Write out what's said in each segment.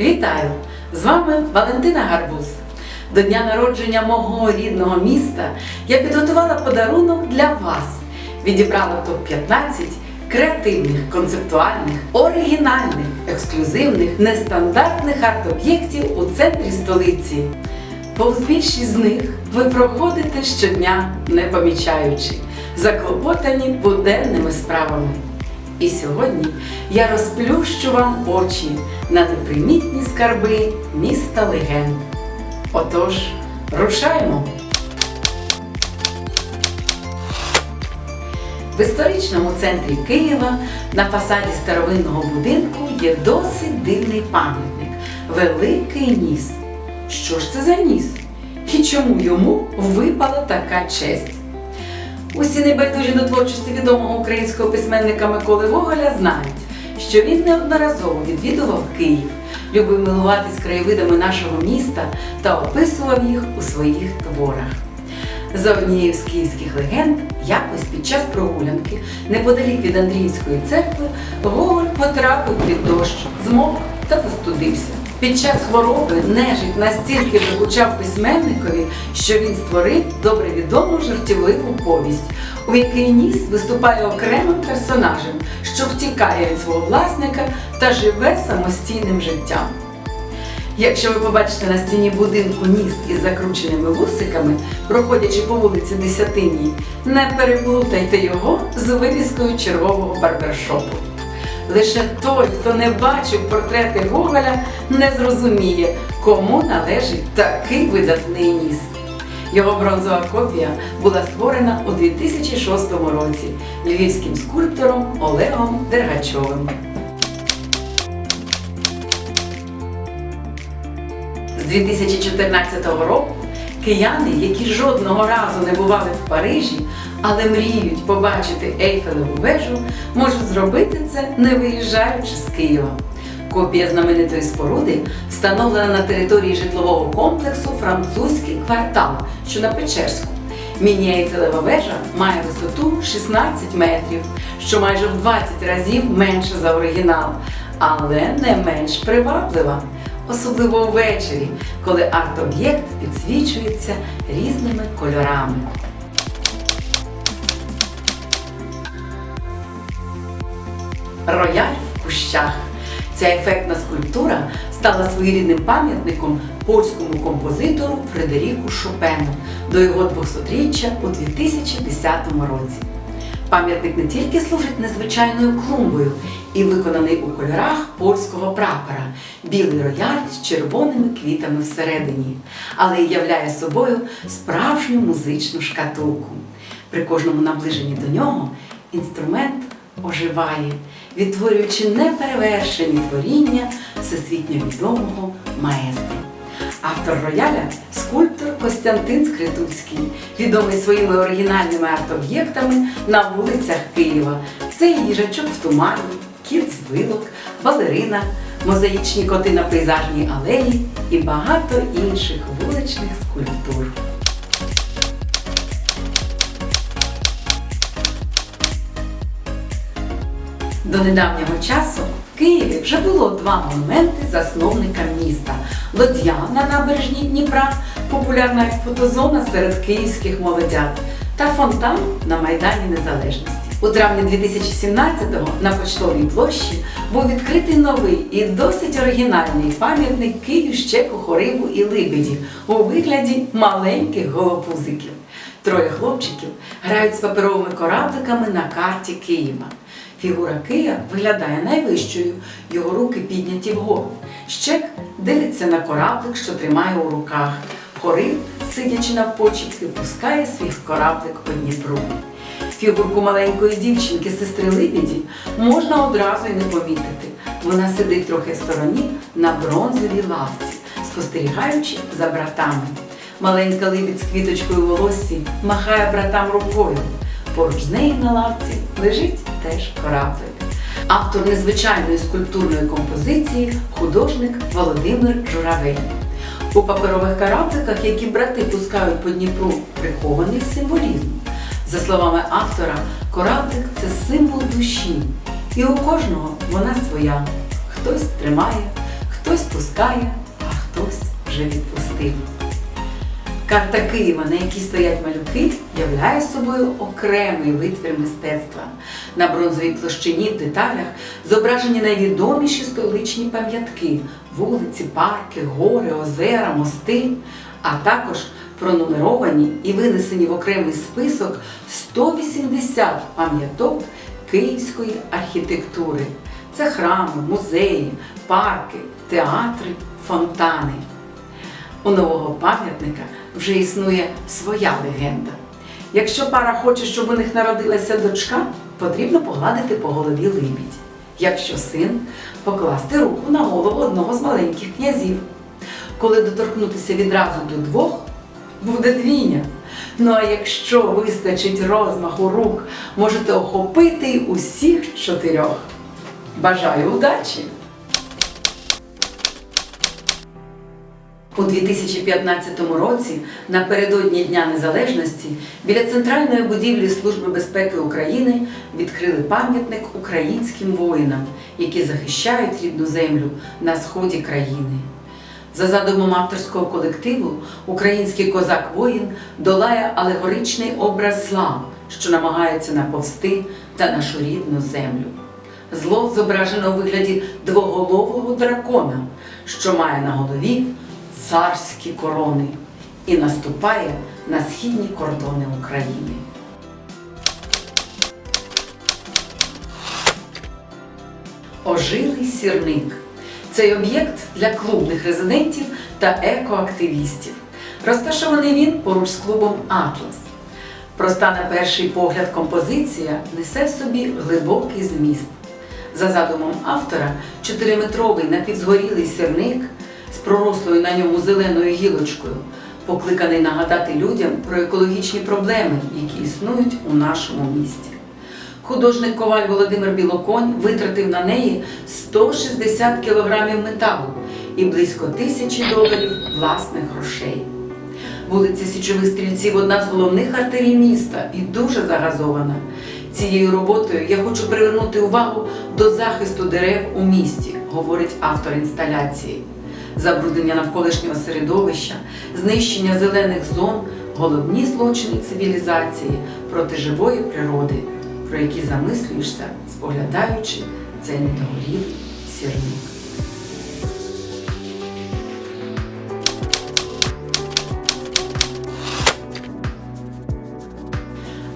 Вітаю! З вами Валентина Гарбуз. До дня народження мого рідного міста я підготувала подарунок для вас. Відібрала топ-15 креативних, концептуальних, оригінальних, ексклюзивних, нестандартних арт-об'єктів у центрі столиці. Повз більшість з них ви проходите щодня, не помічаючи, заклопотані буденними справами. І сьогодні я розплющу вам очі на непримітні скарби міста легенд. Отож, рушаймо! В історичному центрі Києва на фасаді старовинного будинку є досить дивний пам'ятник Великий ніс. Що ж це за ніс? І чому йому випала така честь? Усі небайдужі до творчості відомого українського письменника Миколи Гоголя знають, що він неодноразово відвідував Київ, любив милуватись краєвидами нашого міста та описував їх у своїх творах. За однією з київських легенд, якось під час прогулянки, неподалік від Андріївської церкви, Гоголь потрапив під дощ, змок та застудився. Під час хвороби нежить настільки докучав письменникові, що він створив добре відому жартівливу повість, у якій ніс виступає окремим персонажем, що втікає від свого власника та живе самостійним життям. Якщо ви побачите на стіні будинку ніс із закрученими вусиками, проходячи по вулиці Десятинній, не переплутайте його з вивіскою чергового барбершопу. Лише той, хто не бачив портрети Гоголя, не зрозуміє, кому належить такий видатний ніс. Його бронзова копія була створена у 2006 році львівським скульптором Олегом Дергачовим. З 2014 року кияни, які жодного разу не бували в Парижі, але мріють побачити Ейфелеву вежу, можуть зробити це не виїжджаючи з Києва. Копія знаменитої споруди встановлена на території житлового комплексу Французький квартал, що на Печерську. Міні-Ейфелева вежа має висоту 16 метрів, що майже в 20 разів менше за оригінал, але не менш приваблива особливо ввечері, коли арт-об'єкт підсвічується різними кольорами. Рояль в кущах. Ця ефектна скульптура стала своєрідним пам'ятником польському композитору Фредеріку Шопену до його 200-річчя у 2010 році. Пам'ятник не тільки служить незвичайною клумбою і виконаний у кольорах польського прапора, білий рояль з червоними квітами всередині, але й являє собою справжню музичну шкатулку. При кожному наближенні до нього інструмент оживає, відтворюючи неперевершені творіння всесвітньо відомого маестро. Автор рояля скульптор Костянтин Скритуцький, відомий своїми оригінальними арт-об'єктами на вулицях Києва. Це їжачок в тумані, кіт з вилок, балерина, мозаїчні коти на пейзажній алеї і багато інших вуличних скульптур. До недавнього часу Києві вже було два монументи засновника міста: Лод'я на набережній Дніпра, популярна фотозона серед київських молодят, та фонтан на Майдані Незалежності. У травні 2017-го на Почтовій площі був відкритий новий і досить оригінальний пам'ятник Київ щеку, хориву і либеді у вигляді маленьких голопузиків. Троє хлопчиків грають з паперовими корабликами на карті Києва. Фігура Кия виглядає найвищою, його руки підняті вгору. Щек дивиться на кораблик, що тримає у руках. Хорив, сидячи на навпочіпки, пускає свій кораблик по Дніпру. Фігурку маленької дівчинки, сестри Либіді, можна одразу й не помітити. Вона сидить трохи стороні на бронзовій лавці, спостерігаючи за братами. Маленька либідь з квіточкою волоссі махає братам рукою. Поруч з нею на лавці лежить теж кораблик. Автор незвичайної скульптурної композиції художник Володимир Журавель. У паперових корабликах, які брати пускають по Дніпру, прихований символізм. За словами автора, кораблик це символ душі, і у кожного вона своя. Хтось тримає, Хтось пускає, а хтось вже відпустив. Карта Києва, на якій стоять малюки, являє собою окремий витвір мистецтва. На бронзовій площині в деталях зображені найвідоміші столичні пам'ятки, вулиці, парки, гори, озера, мости, а також пронумеровані і винесені в окремий список 180 пам'яток київської архітектури. Це храми, музеї, парки, театри, фонтани. У нового пам'ятника вже існує своя легенда. Якщо пара хоче, щоб у них народилася дочка, потрібно погладити по голові либідь. Якщо син, покласти руку на голову одного з маленьких князів. Коли доторкнутися відразу до двох, буде двійня. Ну а якщо вистачить розмаху рук, можете охопити усіх чотирьох. Бажаю удачі! У 2015 році, напередодні Дня Незалежності, біля центральної будівлі Служби безпеки України відкрили пам'ятник українським воїнам, які захищають рідну землю на сході країни. За задумом авторського колективу, український козак-воїн долає алегоричний образ зла, що намагається наповсти та нашу рідну землю. Зло зображено у вигляді двоголового дракона, що має на голові царські корони і наступає на східні кордони України. Ожилий сірник. Цей об'єкт для клубних резидентів та екоактивістів. Розташований він поруч з клубом Атлас. Проста на перший погляд композиція несе в собі глибокий зміст. За задумом автора, чотириметровий напівзгорілий сірник пророслою на ньому зеленою гілочкою, покликаний нагадати людям про екологічні проблеми, які існують у нашому місті. Художник коваль Володимир Білоконь витратив на неї 160 кілограмів металу і близько тисячі доларів власних грошей. Вулиця Січових Стрільців одна з головних артерій міста і дуже загазована. Цією роботою я хочу привернути увагу до захисту дерев у місті, говорить автор інсталяції. Забруднення навколишнього середовища, знищення зелених зон головні злочини цивілізації проти живої природи, про які замислюєшся, споглядаючи цей недогорілий сірник.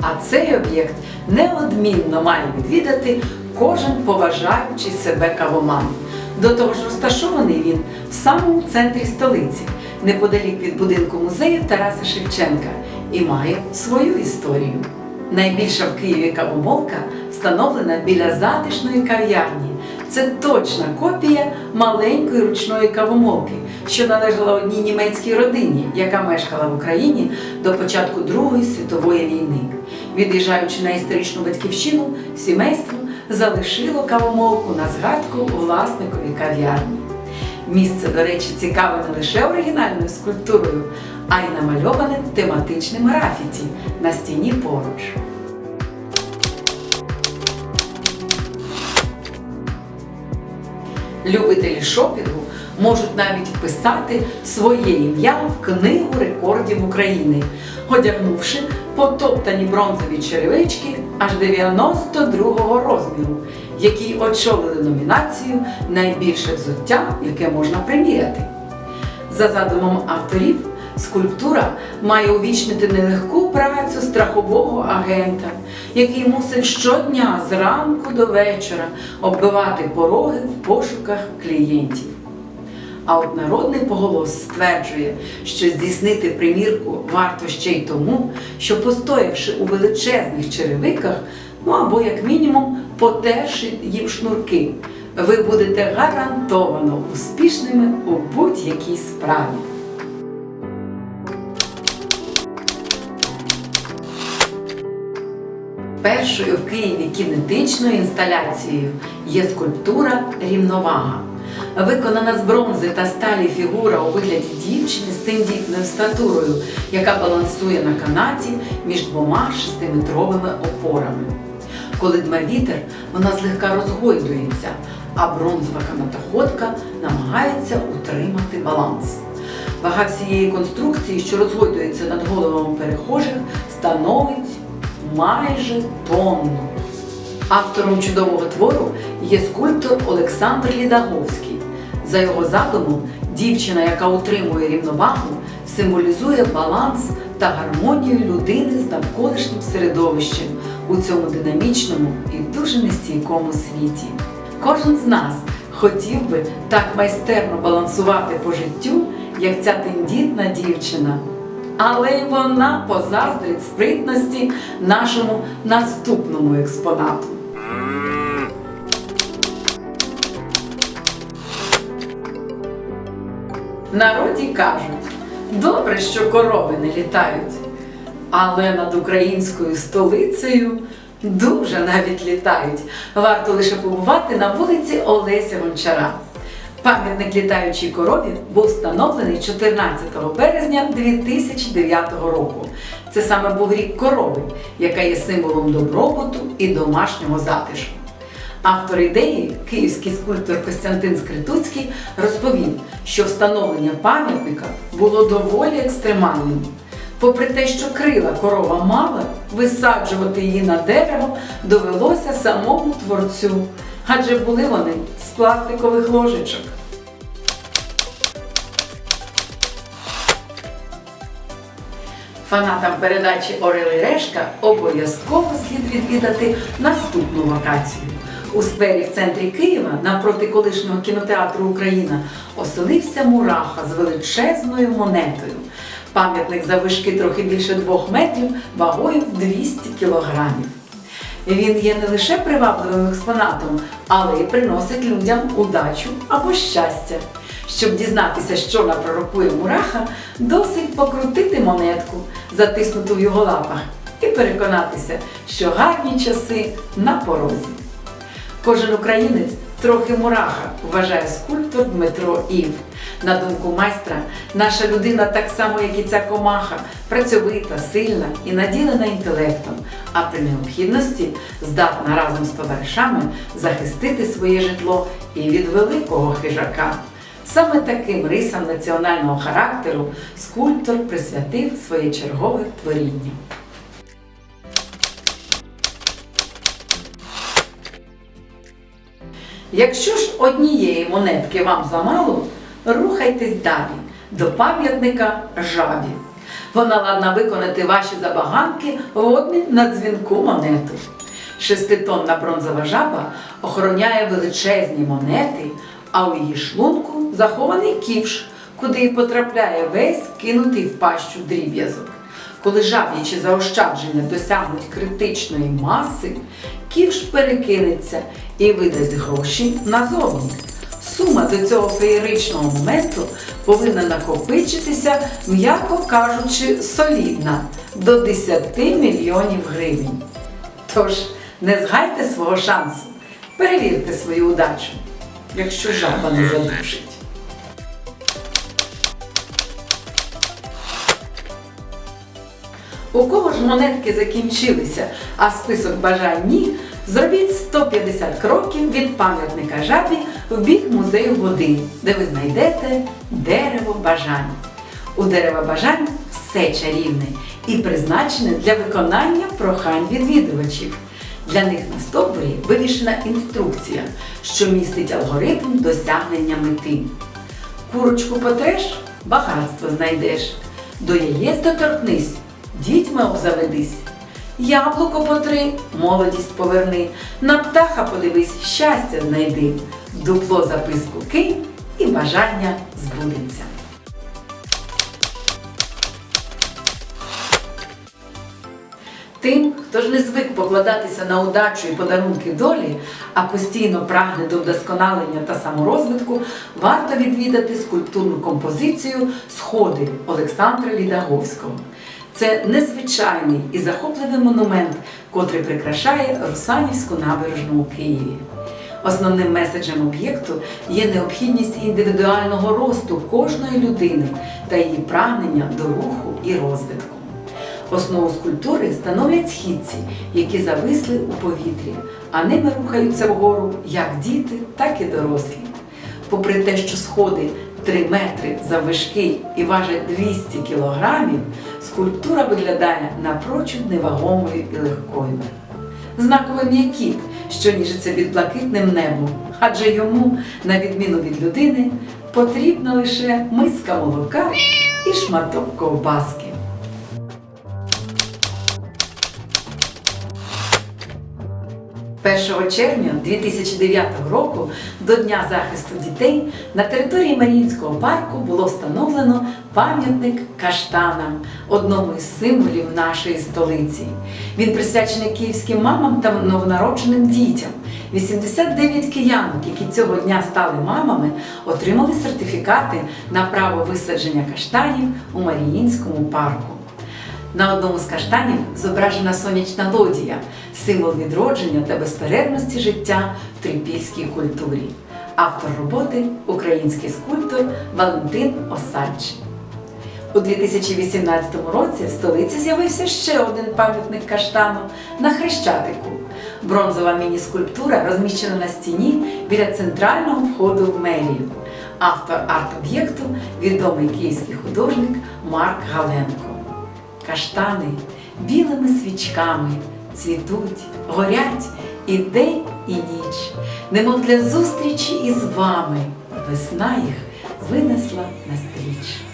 А цей об'єкт неодмінно має відвідати кожен поважаючий себе кавоман. До того ж, розташований він в самому центрі столиці, неподалік від будинку музею Тараса Шевченка, і має свою історію. Найбільша в Києві кавомолка встановлена біля затишної кав'ярні. Це точна копія маленької ручної кавомолки, що належала одній німецькій родині, яка мешкала в Україні до початку Другої світової війни. Від'їжджаючи на історичну батьківщину, сімейство залишило кавомолку на згадку власникові кав'ярні. Місце, до речі, цікаве не лише оригінальною скульптурою, а й намальованим тематичним графіті на стіні поруч. Любителі шопінгу можуть навіть вписати своє ім'я в книгу рекордів України, одягнувши потоптані бронзові черевички аж 92-го розміру, які очолили номінацію Найбільше взуття, яке можна приміряти. За задумом авторів, скульптура має увічнити нелегку працю страхового агента, який мусить щодня зранку до вечора оббивати пороги в пошуках клієнтів. А от народний поголос стверджує, що здійснити примірку варто ще й тому, що постоявши у величезних черевиках, ну або як мінімум потерши їм шнурки, ви будете гарантовано успішними у будь-якій справі. Першою в Києві кінетичною інсталяцією є скульптура Рівновага. Виконана з бронзи та сталі фігура у вигляді дівчини з тендітною статурою, яка балансує на канаті між двома шестиметровими опорами. Коли дме вітер, вона злегка розгойдується, а бронзова канатоходка намагається утримати баланс. Вага всієї конструкції, що розгойдується над головами перехожих, становить майже тонну. Автором чудового твору є скульптор Олександр Лідаговський. За його задумом, дівчина, яка утримує рівновагу, символізує баланс та гармонію людини з навколишнім середовищем у цьому динамічному і дуже нестійкому світі. Кожен з нас хотів би так майстерно балансувати по життю, як ця тендітна дівчина. Але й вона позаздрить спритності нашому наступному експонату. Народі кажуть, добре, що корови не літають, але над українською столицею дуже навіть літають. Варто лише побувати на вулиці Олеся Гончара. Пам'ятник літаючій корові був встановлений 14 березня 2009 року. Це саме був рік корови, яка є символом добробуту і домашнього затишку. Автор ідеї, київський скульптор Костянтин Скритуцький, розповів, що встановлення пам'ятника було доволі екстремальним. Попри те, що крила корова мала, висаджувати її на дерево довелося самому творцю, адже були вони з пластикових ложечок. Фанатам передачі Орел і Решка обов'язково слід відвідати наступну локацію. У сквері в центрі Києва, навпроти колишнього кінотеатру Україна, оселився мураха з величезною монетою. Пам'ятник завишки трохи більше двох метрів, вагою в 200 кілограмів. Він є не лише привабливим експонатом, але й приносить людям удачу або щастя. Щоб дізнатися, що напророкує мураха, досить покрутити монетку, затиснуту в його лапах, і переконатися, що гарні часи на порозі. Кожен українець трохи мураха, вважає скульптор Дмитро Ів. На думку майстра, наша людина так само, як і ця комаха, працьовита, сильна і наділена інтелектом, а при необхідності здатна разом з товаришами захистити своє житло і від великого хижака. Саме таким рисам національного характеру скульптор присвятив своє чергове творіння. Якщо ж однієї монетки вам замало, рухайтесь далі до пам'ятника жабі. Вона ладна виконати ваші забаганки в обмін на дзвінку монету. Шеститонна бронзова жаба охороняє величезні монети, а у її шлунку захований ківш, куди потрапляє весь кинутий в пащу дріб'язок. Коли жаб'ячі заощадження досягнуть критичної маси, ківш перекинеться і видасть гроші назовні. Сума до цього феєричного моменту повинна накопичитися, м'яко кажучи, солідна до 10 мільйонів гривень. Тож не згайте свого шансу, перевірте свою удачу, якщо жаба не задушить. У кого ж монетки закінчилися, а список бажань ні, зробіть 150 кроків від пам'ятника жабі в бік музею води, де ви знайдете дерево бажань. У дерева бажань все чарівне і призначене для виконання прохань відвідувачів. Для них на стовбурі вивішена інструкція, що містить алгоритм досягнення мети. Курочку потреш, багатство знайдеш. До яєць доторкнись, дітьми обзаведись. Яблуко потри, молодість поверни, на птаха подивись, щастя знайди. Дупло записку кинь і бажання збудеться. Тим, хто ж не звик покладатися на удачу і подарунки долі, а постійно прагне до вдосконалення та саморозвитку, варто відвідати скульптурну композицію Сходи Олександра Лідаговського. Це незвичайний і захопливий монумент, котрий прикрашає Русанівську набережну у Києві. Основним меседжем об'єкту є необхідність індивідуального росту кожної людини та її прагнення до руху і розвитку. Основу скульптури становлять східці, які зависли у повітрі, а ними рухаються вгору як діти, так і дорослі. Попри те, що сходи 3 метри заввишки і важать 200 кілограмів, скульптура виглядає напрочуд невагомою і легкою. Знаковим є кіт, що ніжиться під блакитним небом, адже йому, на відміну від людини, потрібна лише миска молока і шматок ковбаски. Першого червня 2009 року до Дня захисту дітей на території Маріїнського парку було встановлено пам'ятник каштанам, одному із символів нашої столиці. Він присвячений київським мамам та новонародженим дітям. 89 киянок, які цього дня стали мамами, отримали сертифікати на право висадження каштанів у Маріїнському парку. На одному з каштанів зображена сонячна лодія, символ відродження та безперервності життя в трипільській культурі. Автор роботи український скульптор Валентин Осадчий. У 2018 році в столиці з'явився ще один пам'ятник каштану на Хрещатику. Бронзова міні-скульптура розміщена на стіні біля центрального входу в мерію. Автор арт-об'єкту відомий київський художник Марк Галенко. Каштани білими свічками цвітуть, горять і день, і ніч, немов для зустрічі із вами. Весна їх винесла на стріч.